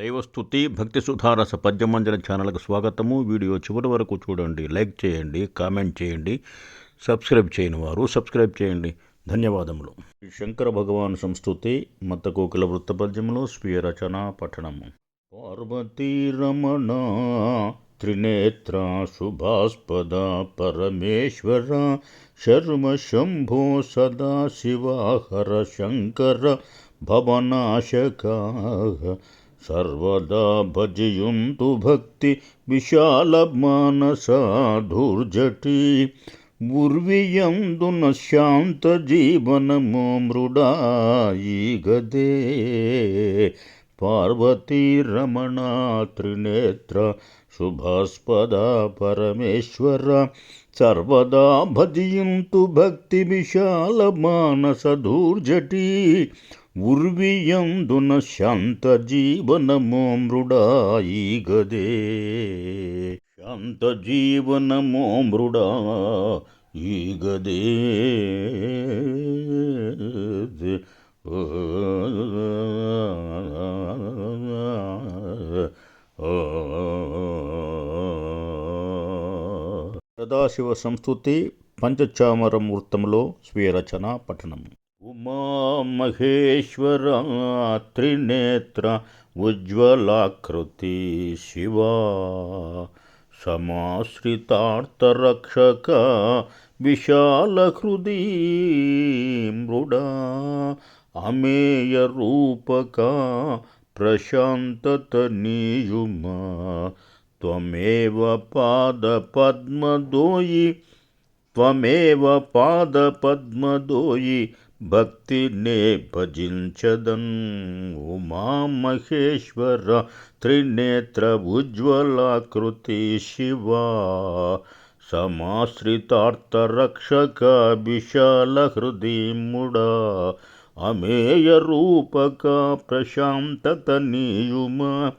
దైవస్థుతి భక్తి సుధారస పద్యమంజన ఛానల్కు స్వాగతము. వీడియో చివరి వరకు చూడండి లైక్ చేయండి కామెంట్ చేయండి సబ్స్క్రైబ్ చేయని వారు సబ్స్క్రైబ్ చేయండి. ధన్యవాదములు. శంకర భగవాన్ సంస్థుతి మత్తకోకిల వృత్త పద్యములు స్వీయ రచన పఠనము పార్వతీ రమణ త్రినేత్ర శుభాస్పద పరమేశ్వర శర్మ శంభో సదా శివాహర శంకర భవనాశక సర్వదా భజయుంతు భక్తి విశాల మానసాధుర్జటి ఉర్వియందున శాంత జీవనము మృడాయిగదే పార్వతీ రమణ త్రినేత్ర శుభాస్పద పరమేశ్వర సర్వదా భజయంతు భక్తి విశాల మానసధూర్జటి ఉర్వియందున శాంత జీవనమో మృడాయి గదే శాంత జీవనమో మృడా ఈ గదే సదాశివ సంస్థుతి పంచచామరం వృత్తములో స్వీయ రచన పఠనం उमा महेश्वर उज्ज्वलाकृति शिवा। समाश्रितार्थरक्षक विशालहृदि मृडा अमेयरूपका प्रशान्ततनियुमा। त्वमेव पादपद्मदोयि त्वमेव पादपद्मदोयि భక్తినే భజించదన్ ఉమా మహేశ్వర త్రినేత్ర ఉజ్వలాకృతి శివా. సమాశ్రితార్థరక్షక విశాల హృదయముడా అమేయ రూపక ప్రశాంతతనీయుమ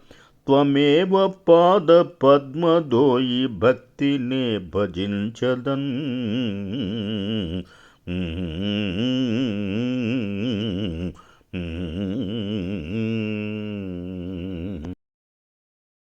త్వమేవ పాద పద్మదోయి భక్తినే భజించదన్